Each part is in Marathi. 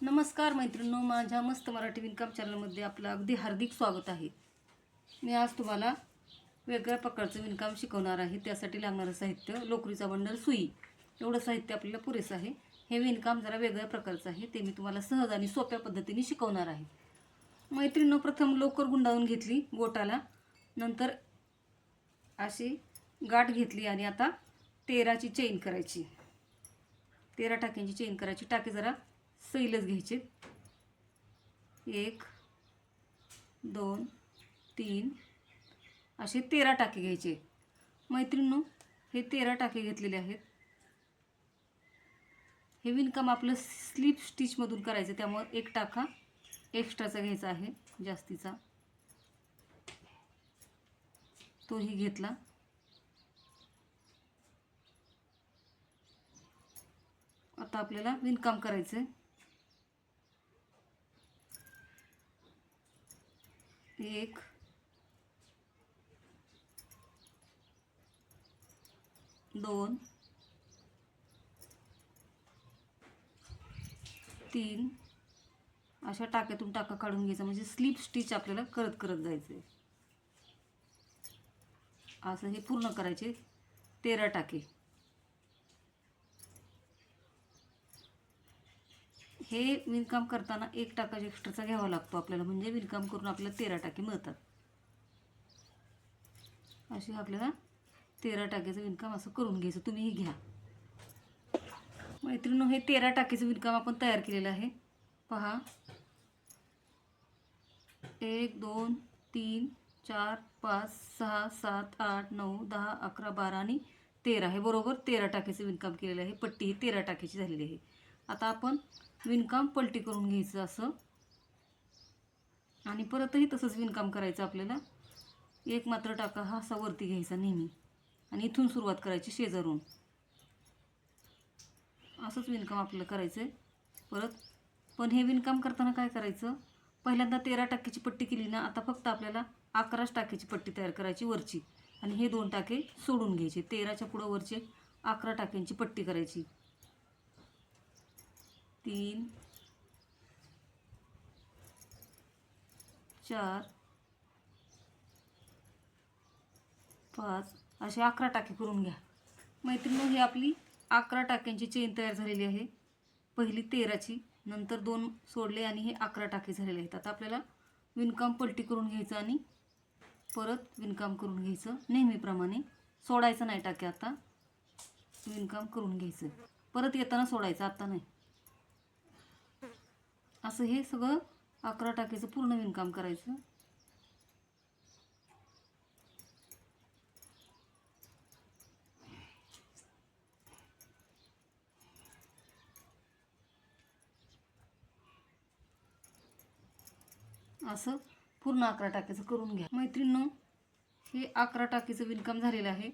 नमस्कार मैत्रिणींनो माझ्या मस्त मराठी विणकाम चॅनलमध्ये आपलं अगदी हार्दिक स्वागत आहे. मी आज तुम्हाला वेगळ्या प्रकारचं विणकाम शिकवणार आहे. त्यासाठी लागणारं साहित्य लोकरीचा बंडल सुई एवढं साहित्य आपल्याला पुरेसं आहे. हे विणकाम जरा वेगळ्या प्रकारचं आहे. ते मी तुम्हाला सहज आणि सोप्या पद्धतीने शिकवणार आहे. मैत्रिणीनं प्रथम लोकर गुंडाळून घेतली गोटाला नंतर अशी गाठ घेतली आणि आता तेराची चेन करायची. तेरा टाक्यांची चेन करायची. टाके जरा सैलच घ्यायचे. एक दोन तीन असे तेरा टाके घ्यायचे. मैत्रिणींनो हे तेरा टाके घेतलेले आहेत. हे विणकाम आपलं स्लीप स्टिचमधून करायचं त्यामुळं एक टाका एक्स्ट्राचा घ्यायचा आहे जास्तीचा. तोही घेतला. आता आपल्याला विणकाम करायचं आहे एक. दोन. तीन. अशा टाक्यातून टाका काढून घ्यायचा. म्हणजे स्लीप स्टिच आपल्याला करत करत जायचं आहे असं हे पूर्ण करायचे. तेरा टाके. हे विणकाम करताना एक टाका एक्स्ट्राचा घ्यावा लागतो आपल्याला. म्हणजे विणकाम करून आपल्याला तेरा टाके मिळतात. असे आपल्याला तेरा टाक्याचं विणकाम असं करून घ्यायचं. तुम्हीही घ्या. मैत्रिणी हे तेरा टाकीचं विणकाम आपण तयार केलेलं आहे. पहा. एक दोन तीन चार पाच सहा सात आठ नऊ दहा अकरा बारा आणि तेरा. हे बरोबर तेरा टाक्याचं विणकाम केलेलं आहे. पट्टी ही तेरा टाकेची झालेली आहे. आता आपण विणकाम पलटी करून घ्यायचं असं. आणि परतही तसंच विणकाम करायचं आपल्याला. एक मात्र टाका हा असा वरती घ्यायचा नेहमी. आणि इथून सुरुवात करायची शेजारून. असंच विणकाम आपल्याला करायचं आहे परत पण हे विणकाम करताना काय करायचं? पहिल्यांदा तेरा टाक्याची पट्टी केली ना आता फक्त आपल्याला अकराच टाक्याची पट्टी तयार करायची वरची. आणि हे दोन टाके सोडून घ्यायचे. तेराच्या पुढं वरचे अकरा टाक्यांची पट्टी करायची. तीन चार पाच असे अकरा टाके करून घ्या. मैत्रिणी ही आपली अकरा टाक्यांची चेन तयार झालेली आहे. पहिली तेराची नंतर दोन सोडले आणि हे अकरा टाके झालेले आहेत. आता आपल्याला विणकाम पलटी करून घ्यायचं आणि परत विणकाम करून घ्यायचं. नेहमीप्रमाणे सोडायचं नाही टाके आता. विणकाम करून घ्यायचं. परत येताना सोडायचं आता नाही. असं हे सगळं अकरा टाक्याचं पूर्ण विणकाम करायचं. असं पूर्ण अकरा टाक्याचं करून घ्या. मैत्रिणींनो हे अकरा टाकीचं विणकाम झालेलं आहे.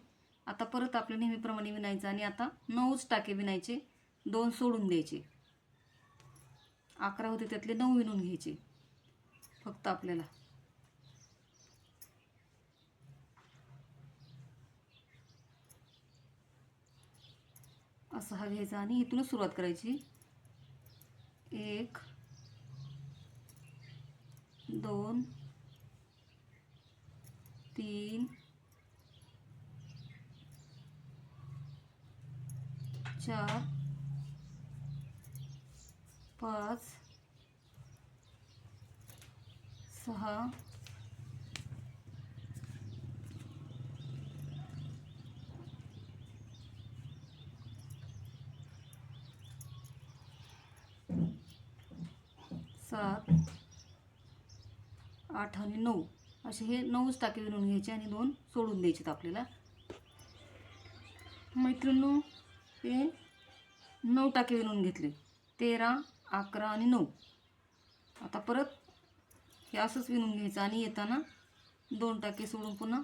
आता परत आपल्या नेहमीप्रमाणे विणायचं आणि आता नऊच टाके विणायचे दोन सोडून द्यायचे. अकरा होते त्यातले नऊ विणून घ्यायचे. फक्त आपल्याला. असा हा घ्यायचा आणि इथूनच सुरुवात करायची. एक दोन तीन चार पाच सहा सात आठ आणि नऊ. असे हे नऊच टाके विणून घ्यायचे आणि दोन सोडून द्यायचे आपल्याला. मैत्रिणींनो हे नऊ टाके विणून घेतले. तेरा अकरा आणि नऊ. आता परत हे असंच विणून घ्यायचं आणि येताना दोन टाके सोडून पुन्हा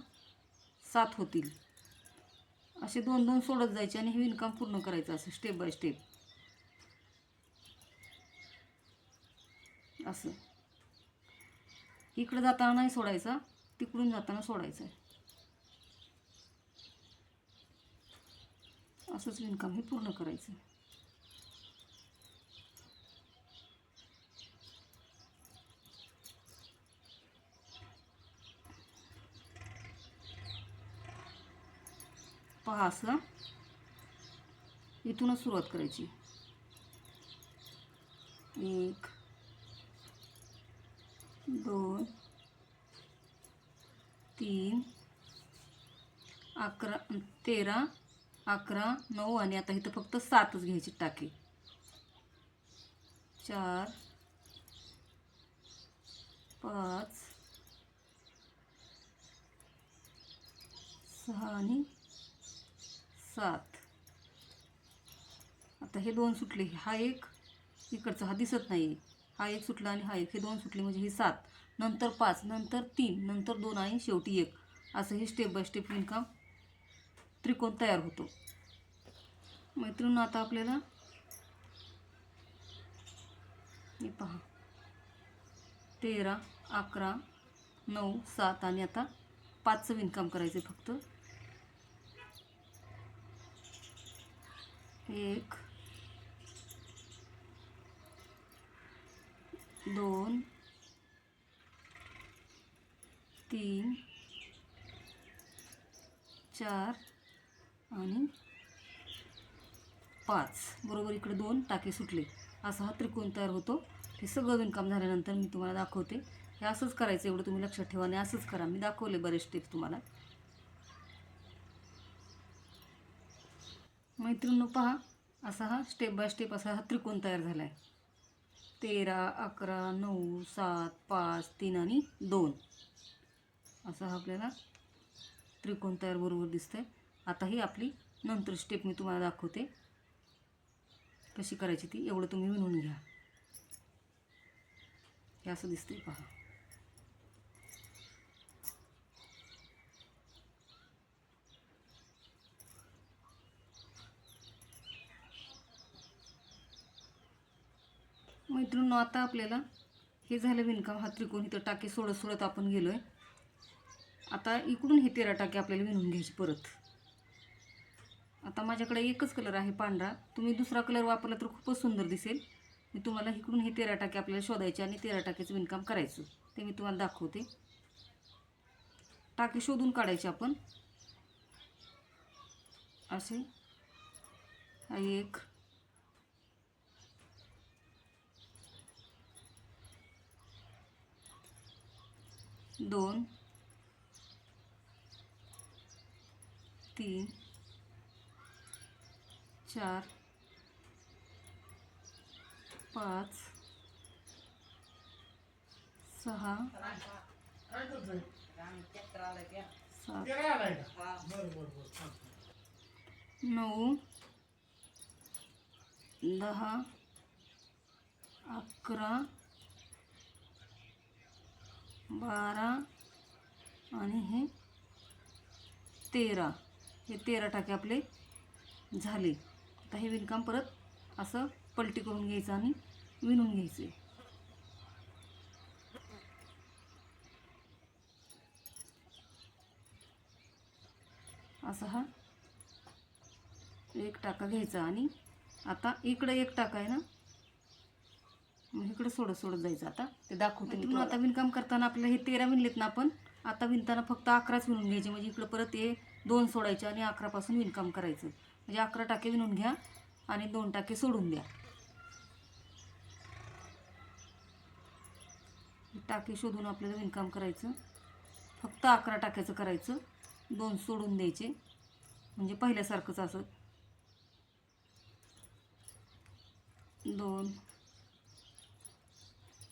सात होतील. असे दोन दोन सोडत जायचे आणि हे विणकाम पूर्ण करायचं असं स्टेप बाय स्टेप असं. इकडं जाताना नाही सोडायचा तिकडून जाताना सोडायचं आहे असंच विणकाम हे पूर्ण करायचं. पहा असं. इथूनच सुरुवात करायची. एक दोन तीन अकरा तेरा अकरा नऊ आणि आता इथं फक्त सातच घ्यायची टाके. चार पाच सहा आणि सात आता. हे दोन सुटले हा एक इकडचा हा दिसत नाही. हा एक सुटला आणि हा एक हे दोन सुटले म्हणजे हे सात. नंतर पाच नंतर तीन नंतर दोन आणि शेवटी एक. असं हे स्टेप बाय स्टेप विणकाम त्रिकोण तयार होतो. मैत्रिणी आता आपल्याला हे पहा. तेरा अकरा नऊ सात आणि आता पाचचं विणकाम करायचं आहे फक्त. एक दोन तीन चार आणि पाच. बरोबर इकडे दोन टाके सुटले. असा हा त्रिकोण तयार होतो. हे सगळं विणकाम झाल्यानंतर मी तुम्हाला दाखवते. हे असंच करायचं एवढं तुम्ही लक्षात ठेवा आणि असंच करा. मी दाखवले बरेच स्टेप तुम्हाला. मैत्रिणी पहा असा हा स्टेप बाय स्टेप असा हा त्रिकोण तयार झाला आहे तेरा अकरा नऊ सात पाच तीन आणि दोन. असा हा आपल्याला त्रिकोण तयार बरोबर आहे आता ही आपली नंतर स्टेप मी तुम्हाला दाखवते. कशी करायची ती एवढं तुम्ही विणून घ्या. हे असं दिसतंय पहा. मैत्रिणी आता आपल्याला हे झालं विणकाम. हा त्रिकोण इथं टाके सोडत सोडत आपण गेलो आहे आता इकडून हे तेरा टाके आपल्याला विणून घ्यायचे परत. आता माझ्याकडे एकच कलर आहे पांढरा. तुम्ही दुसरा कलर वापरला तर खूपच सुंदर दिसेल. मी तुम्हाला इकडून हे तेरा टाके आपल्याला शोधायचे आणि तेरा टाक्याचं विणकाम करायचं. ते मी तुम्हाला दाखवते. टाके शोधून काढायचे आपण. असे. हा एक. दोन तीन चार पाच सहा सात नऊ दहा अकरा बारा आणि हे तेरा. हे तेरा टाके आपले झाले. आता हे विणकाम परत असं पलटी करून घ्यायचं आणि विणून घ्यायचे. असा हा एक टाका घ्यायचा आणि आता इकडं एक टाका आहे ना? मग इकडं सोडत सोडत जायचं आता. ते दाखवते मी. आता विणकाम करताना आपल्याला हे तेरा विणलेत ना आपण आता विणताना फक्त अकराच विणून घ्यायचे. म्हणजे इकडं परत हे दोन सोडायचे आणि अकरापासून विणकाम करायचं. म्हणजे अकरा टाके विणून घ्या आणि दोन टाके सोडून द्या. टाके शोधून आपल्याला विणकाम करायचं. फक्त अकरा टाक्याचं करायचं. दोन सोडून द्यायचे. म्हणजे पहिल्यासारखंच असं. दोन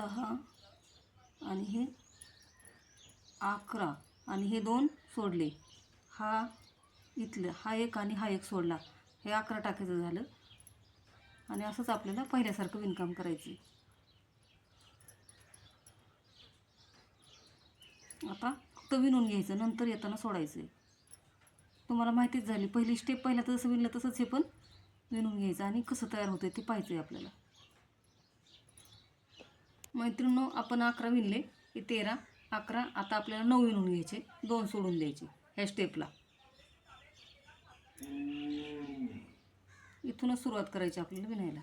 दहा आणि हे अकरा आणि हे दोन सोडले. हा इथलं हा एक आणि हा एक सोडला. हे अकरा टाकायचं झालं. आणि असंच आपल्याला पहिल्यासारखं विणकाम करायचं. आता फक्त विणून घ्यायचं नंतर येताना सोडायचं आहे तुम्हाला माहितीच झाली पहिली स्टेप पहिला तर विणलं तसंच हे पण विणून घ्यायचं. आणि कसं तयार होतं ते पाहायचं आहे आपल्याला. मैत्रिणो आपण अकरा विणले. की तेरा अकरा आता आपल्याला नऊ विणून घ्यायचे. दोन सोडून द्यायचे. ह्या स्टेपला इथूनच सुरुवात करायची आपल्याला विणायला.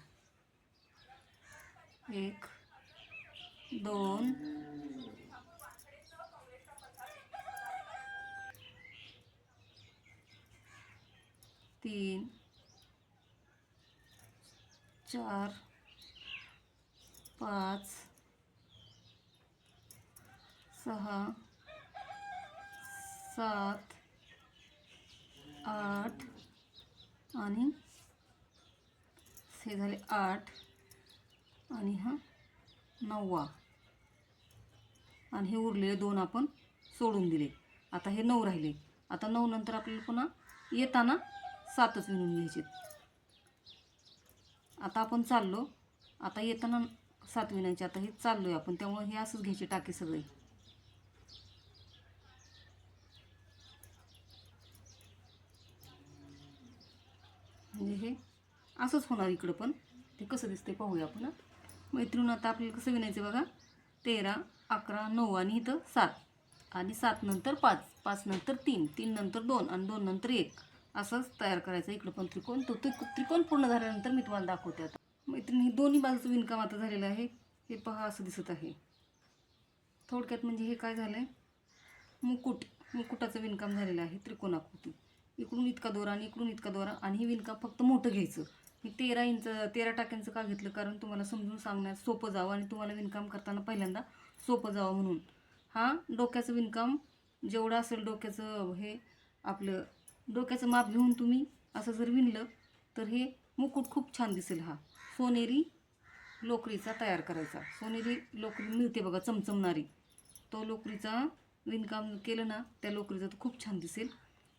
एक दोन तीन चार पाच सहा सात आठ आणि हे झाले आठ आणि हा नववा. आणि हे उरलेले दोन आपण सोडून दिले. आता हे नऊ राहिले. आता नऊ नंतर आपल्याला पुन्हा येताना सातच विणून घ्यायचे आता आपण चाललो. आता येताना सात विणायचे आता हे चाललो आहे आपण. त्यामुळे हे असंच घ्यायचे टाके सगळे. म्हणजे हे असंच होणार इकडं पण. ते कसं दिसतंय पाहूया आपण मैत्रीण आता आपल्याला कसं विणायचं बघा तेरा अकरा नऊ आणि इथं सात. आणि सात नंतर पाच पाच नंतर तीन तीन नंतर दोन आणि दोन नंतर एक. असंच तयार करायचं इकडं पण त्रिकोण. तो त्रिकोण पूर्ण झाल्यानंतर मी तुम्हाला दाखवते आता. मैत्रिणी हे दोन्ही बाजूचं विणकाम आता झालेलं आहे. हे पहा असं दिसत आहे. थोडक्यात म्हणजे हे काय झालं आहे मुकुट मुकुटाचं विणकाम झालेलं आहे त्रिकोणाकृती. इकडून इतका दोरा आणि इकडून इतका दोरा आणि हे विणकाम फक्त मोठं घ्यायचं. मी तेरा इंच तेरा टाक्यांचं का घेतलं? कारण तुम्हाला समजून सांगण्यात सोपं जावं आणि तुम्हाला विणकाम करताना पहिल्यांदा सोपं जावं म्हणून. हा डोक्याचं विणकाम जेवढं असेल डोक्याचं हे आपलं डोक्याचं माप घेऊन तुम्ही असं जर विणलं तर हे मुकुट खूप छान दिसेल हा. सोनेरी लोकरीचा तयार करायचा. सोनेरी लोकरी मिळते बघा चमचमणारी. तो लोकरीचा विणकाम केलं ना त्या लोकरीचं तर खूप छान दिसेल.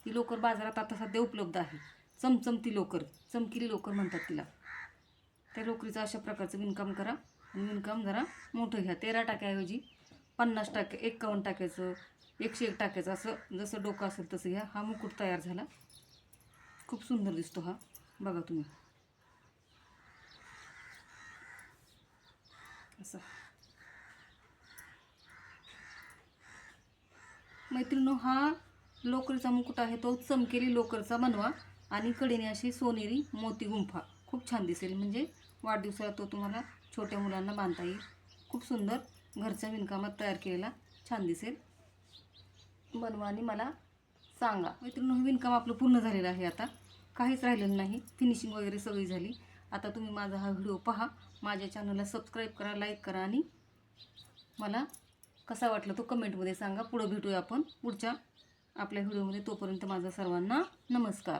ती लोकर बाजारात आता सध्या उपलब्ध आहे. चमचमती लोकर चमकिली लोकर म्हणतात तिला. त्या लोकरीचं अशा प्रकारचं विणकाम करा आणि विणकाम जरा मोठं घ्या. तेरा टाक्याऐवजी पन्नास टाके एक्कावन्न टाक्याचं एकशे एक टाक्याचं असं जसं डोकं असेल तसं घ्या. हा मुकुट तयार झाला. खूप सुंदर दिसतो हा. बघा तुम्ही. असं. मैत्रिणो हा लोकरीचा मुकुट आहे तो चमकेली लोकरचा बनवा. आणि कडेने अशी सोनेरी मोती गुंफा. खूप छान दिसेल. म्हणजे वाढदिवसाला तो तुम्हाला छोट्या मुलांना बांधता येईल. खूप सुंदर घरच्या विणकामात तयार केलेला छान दिसेल. बनवा आणि मला सांगा. मैत्रिणी हे विणकाम आपलं पूर्ण झालेलं आहे आता. काहीच राहिलेलं नाही. फिनिशिंग वगैरे सगळी झाली. आता तुम्ही माझा हा व्हिडिओ पहा. माझ्या चॅनलला सबस्क्राईब करा लाईक करा आणि मला कसा वाटला तो कमेंटमध्ये सांगा. पुढं भेटूया आपण. पुढच्या आपल्या व्हिडिओमध्ये तोपर्यंत माझा सर्वांना नमस्कार.